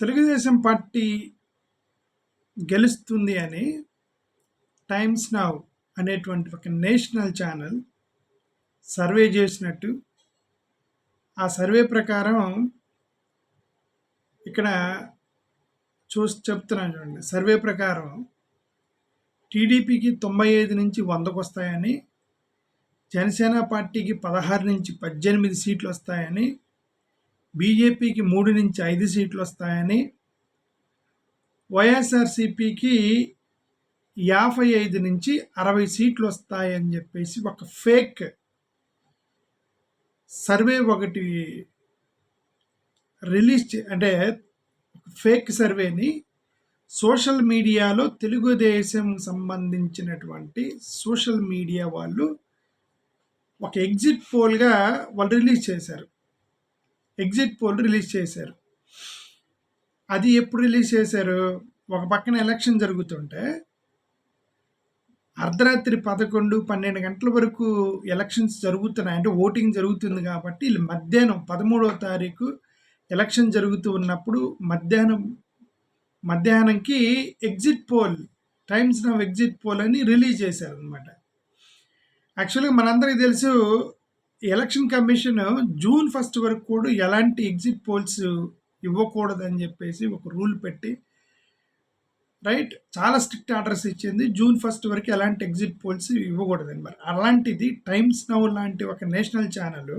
Telugu Desam party గెలుస్తుంది అని times now అనేటువంటి ఒక నేషనల్ ఛానల్ సర్వే చేసినట్టు. ఆ సర్వే ప్రకారం ఇక్కడ చూసి చెప్తున్నాను చూడండి. సర్వే ప్రకారం టీడీపీకి తొంభై ఐదు నుంచి వందకు వస్తాయని జనసేన పార్టీకి పదహారు నుంచి పద్దెనిమిది సీట్లు వస్తాయని బీజేపీకి మూడు నుంచి ఐదు సీట్లు వస్తాయని వైఎస్ఆర్సిపికి యాభై ఐదు నుంచి అరవై సీట్లు వస్తాయని చెప్పేసి ఒక ఫేక్ సర్వే ఒకటి రిలీజ్ అంటే ఫేక్ సర్వేని సోషల్ మీడియాలో తెలుగుదేశం సంబంధించినటువంటి సోషల్ మీడియా వాళ్ళు ఒక ఎగ్జిట్ పోల్గా వాళ్ళు రిలీజ్ చేశారు. ఎగ్జిట్ పోల్ రిలీజ్ చేశారు. అది ఎప్పుడు రిలీజ్ చేశారు? ఒక పక్కన ఎలక్షన్ జరుగుతుంటే అర్ధరాత్రి పదకొండు పన్నెండు గంటల వరకు ఎలక్షన్స్ జరుగుతున్నాయి. అంటే ఓటింగ్ జరుగుతుంది కాబట్టి వీళ్ళు మధ్యాహ్నం పదమూడవ తారీఖు ఎలక్షన్ జరుగుతూ ఉన్నప్పుడు మధ్యాహ్నం మధ్యాహ్నంకి exit poll Times Now exit poll అని రిలీజ్ చేశారు అనమాట యాక్చువల్గా మనందరికీ తెలుసు ఎలక్షన్ కమిషన్ జూన్ ఫస్ట్ వరకు కూడా ఎలాంటి ఎగ్జిట్ పోల్స్ ఇవ్వకూడదని చెప్పేసి ఒక రూల్ పెట్టి రైట్ చాలా స్ట్రిక్ట్ ఆర్డర్స్ ఇచ్చింది. జూన్ ఫస్ట్ వరకు ఎలాంటి ఎగ్జిట్ పోల్స్ ఇవ్వకూడదని. మరి అలాంటిది టైమ్స్ నవ్ లాంటి ఒక నేషనల్ ఛానల్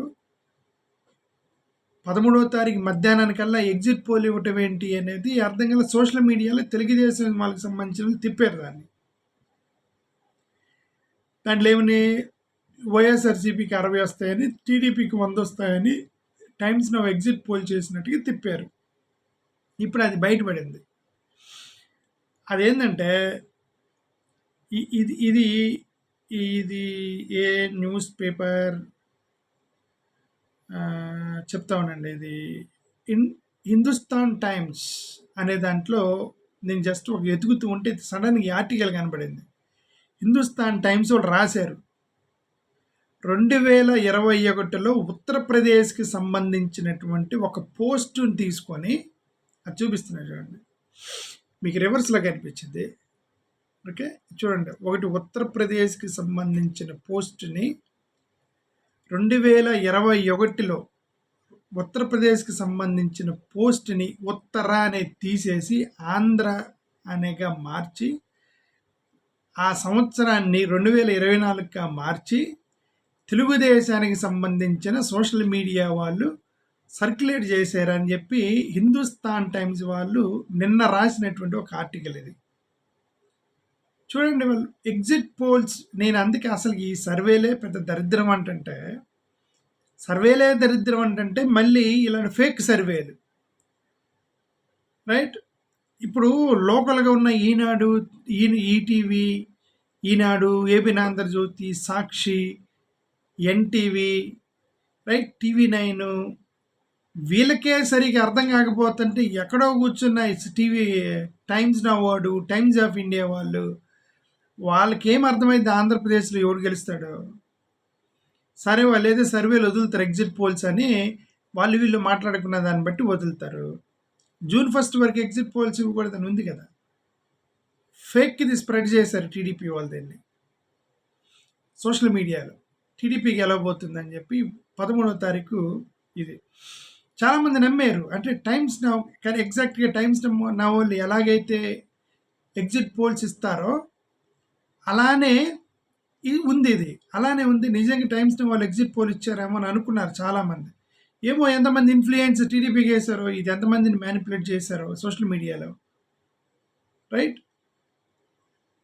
పదమూడవ తారీఖు మధ్యాహ్నానికల్లా ఎగ్జిట్ పోల్ ఇవ్వటం ఏంటి అనేది అర్థం కల సోషల్ మీడియాలో తెలుగుదేశం వాళ్ళకి సంబంధించిన తిప్పారు దాన్ని. దాంట్లో ఏమని వైఎస్ఆర్సీపీకి అరవై వస్తాయని టీడీపీకి వంద వస్తాయని టైమ్స్ నవ్ ఎగ్జిట్ పోల్ చేసినట్టుగా తిప్పారు. ఇప్పుడు అది బయటపడింది. అదేంటంటే ఇది ఇది ఇది ఏ న్యూస్ పేపర్ చెప్తా ఉండండి ఇది. ఇన్ హిందుస్థాన్ టైమ్స్ అనే దాంట్లో నేను జస్ట్ ఒక ఎతుకుతూ ఉంటే సడన్గా ఆర్టికల్ కనబడింది. హిందుస్థాన్ టైమ్స్ వాళ్ళు రాశారు. రెండు వేల ఇరవై ఒకటిలో ఉత్తరప్రదేశ్కి సంబంధించినటువంటి ఒక పోస్టుని తీసుకొని అది చూపిస్తున్నాను చూడండి. మీకు రివర్స్లో కనిపించింది. ఓకే? చూడండి. ఒకటి ఉత్తరప్రదేశ్కి సంబంధించిన పోస్టుని రెండు వేల ఇరవై ఒకటిలో ఉత్తరప్రదేశ్కి సంబంధించిన పోస్ట్ని ఉత్తర అనే తీసేసి ఆంధ్ర అనేగా మార్చి ఆ సంవత్సరాన్ని రెండు వేల ఇరవై నాలుగుగా మార్చి తెలుగుదేశానికి సంబంధించిన సోషల్ మీడియా వాళ్ళు సర్క్యులేట్ చేశారని చెప్పి హిందుస్థాన్ టైమ్స్ వాళ్ళు నిన్న రాసినటువంటి ఒక ఆర్టికల్ ఇది. చూడండి వాళ్ళు ఎగ్జిట్ పోల్స్ నేను అందుకే అసలు ఈ సర్వేలే పెద్ద దరిద్రం అంటే సర్వేలే దరిద్రం అంటే మళ్ళీ ఇలాంటి ఫేక్ సర్వేలు రైట్ ఇప్పుడు లోకల్గా ఉన్న ఈనాడు ఈ ETV Eenadu AP Andhrajyothy Sakshi NTV right TV nine వీళ్ళకే సరిగా అర్థం కాకపోతుంటే ఎక్కడో కూర్చున్న టీవీ టైమ్స్ నవ్వాడు టైమ్స్ ఆఫ్ ఇండియా వాళ్ళు వాళ్ళకేం అర్థమైంది ఆంధ్రప్రదేశ్లో ఎవరు గెలుస్తాడు? సరే వాళ్ళు ఏదో సర్వేలు వదులుతారు ఎగ్జిట్ పోల్స్ అని వాళ్ళు వీళ్ళు మాట్లాడుకున్న దాన్ని బట్టి వదులుతారు. జూన్ ఫస్ట్ వరకు ఎగ్జిట్ పోల్స్ ఇవ్వకూడదని ఉంది కదా? ఫేక్ ఇది స్ప్రెడ్ చేశారు టీడీపీ వాళ్ళు దీన్ని. సోషల్ మీడియాలో. టీడీపీకి వెళ్ళబోతుందని చెప్పి పదమూడవ తారీఖు ఇది. చాలామంది నమ్మారు. అంటే టైమ్స్ నా కానీ ఎగ్జాక్ట్గా టైమ్స్ నా వాళ్ళు ఎలాగైతే ఎగ్జిట్ పోల్స్ ఇస్తారో అలానే ఇది ఉంది ఇది. అలానే ఉంది. నిజంగా టైమ్స్ వాళ్ళు ఎగ్జిట్ పోల్ ఇచ్చారేమో అని అనుకున్నారు చాలామంది. ఏమో ఎంతమంది ఇన్ఫ్లుయెన్స్ టీడీపీకి వేశారో ఇది ఎంతమందిని మ్యానిపులేట్ చేశారో సోషల్ మీడియాలో. రైట్?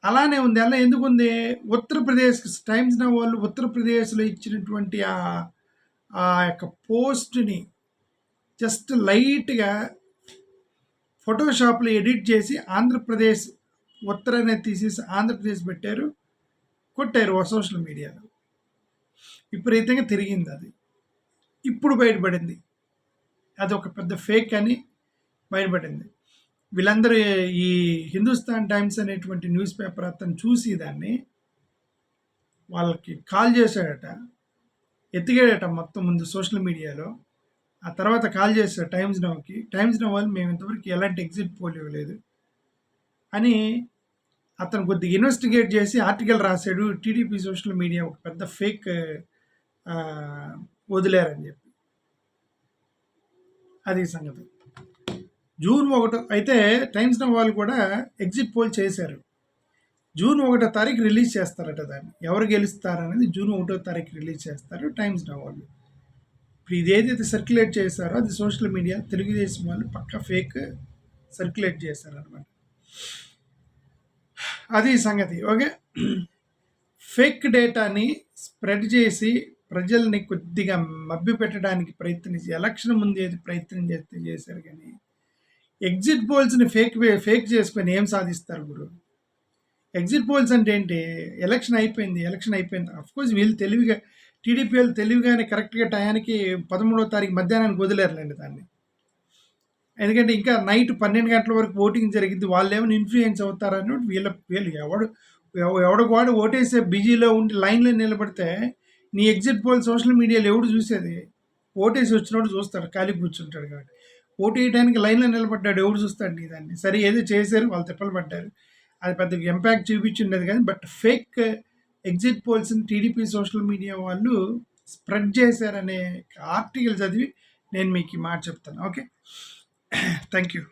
అలానే ఉంది. అలా ఎందుకు ఉంది ఉత్తరప్రదేశ్ టైమ్స్ నా వాళ్ళు ఉత్తరప్రదేశ్లో ఇచ్చినటువంటి ఆ యొక్క పోస్ట్ని జస్ట్ లైట్గా ఫోటోషాప్లో ఎడిట్ చేసి ఆంధ్రప్రదేశ్ ఉత్తరాన్ని తీసేసి ఆంధ్రప్రదేశ్ పెట్టారు. కొట్టారు సోషల్ మీడియాలో. విపరీతంగా తిరిగింది అది. ఇప్పుడు బయటపడింది. అది ఒక పెద్ద ఫేక్ అని బయటపడింది. వీళ్ళందరూ ఈ హిందుస్థాన్ టైమ్స్ అనేటువంటి న్యూస్ పేపర్ అతను చూసి దాన్ని వాళ్ళకి కాల్ చేశాడట ఎత్తిగాడట మొత్తం ముందు సోషల్ మీడియాలో. ఆ తర్వాత కాల్ చేశాడు టైమ్స్ నవ్కి టైమ్స్ నవ్ వాళ్ళు మేము ఇంతవరకు ఎలాంటి ఎగ్జిట్ పోల్ ఇవ్వలేదు అని అతను కొద్దిగా ఇన్వెస్టిగేట్ చేసి ఆర్టికల్ రాశాడు టీడీపీ సోషల్ మీడియా ఒక పెద్ద ఫేక్ వదిలేరని చెప్పి. అది సంగతి. జూన్ ఒకటో అయితే టైమ్స్ నవ్ వాళ్ళు కూడా ఎగ్జిట్ పోల్ చేశారు. జూన్ ఒకటో తారీఖు రిలీజ్ చేస్తారట దాన్ని. ఎవరు గెలుస్తారనేది జూన్ ఒకటో తారీఖు రిలీజ్ చేస్తారు టైమ్స్ నవ్ వాళ్ళు. ఇప్పుడు ఇది ఏదైతే సర్క్యులేట్ చేశారో అది సోషల్ మీడియా తెలుగుదేశం వాళ్ళు పక్క ఫేక్ సర్క్యులేట్ చేశారనమాట అది సంగతి. ఓకే? ఫేక్ డేటాని స్ప్రెడ్ చేసి ప్రజల్ని కొద్దిగా మభ్య పెట్టడానికి ప్రయత్నించి ఎలక్షన్ ముందు ప్రయత్నం చేస్తే చేశారు కానీ ఎగ్జిట్ పోల్స్ని ఫేక్ ఫేక్ చేసుకొని ఏం సాధిస్తారు గురు? ఎగ్జిట్ పోల్స్ అంటే ఏంటి? ఎలక్షన్ అయిపోయింది ఎలక్షన్ అయిపోయింది. అఫ్కోర్స్ వీళ్ళు తెలివిగా టీడీపీ వాళ్ళు తెలివిగానే కరెక్ట్గా టయానికి పదమూడవ తారీఖు మధ్యాహ్నానికి వదిలేరులేండి దాన్ని. ఎందుకంటే ఇంకా నైట్ పన్నెండు గంటల వరకు ఓటింగ్ జరిగింది వాళ్ళు ఏమైనా ఇన్ఫ్లుయెన్స్ అవుతారని వీళ్ళ వీళ్ళు ఎవడు ఎవడికి వాడు ఓటేసే బిజీలో ఉండి లైన్లో నిలబడితే నీ ఎగ్జిట్ పోల్ సోషల్ మీడియాలో ఎవడు చూసేది? ఓటేసి వచ్చినోడు చూస్తాడు ఖాళీ కూర్చుంటాడు కాబట్టి. ఓటు వేయడానికి లైన్లో నిలబడ్డాడు. ఎవరు చూస్తాడు నీ దాన్ని? సరే ఏదో చేశారు వాళ్ళు తిప్పలు పడ్డారు. అది పెద్ద ఇంపాక్ట్ చూపించిండదు కానీ బట్ ఫేక్ ఎగ్జిట్ పోల్స్ని టీడీపీ సోషల్ మీడియా వాళ్ళు స్ప్రెడ్ చేశారనే ఆర్టికల్ చదివి నేను మీకు ఈ మాట చెప్తాను. Okay thank you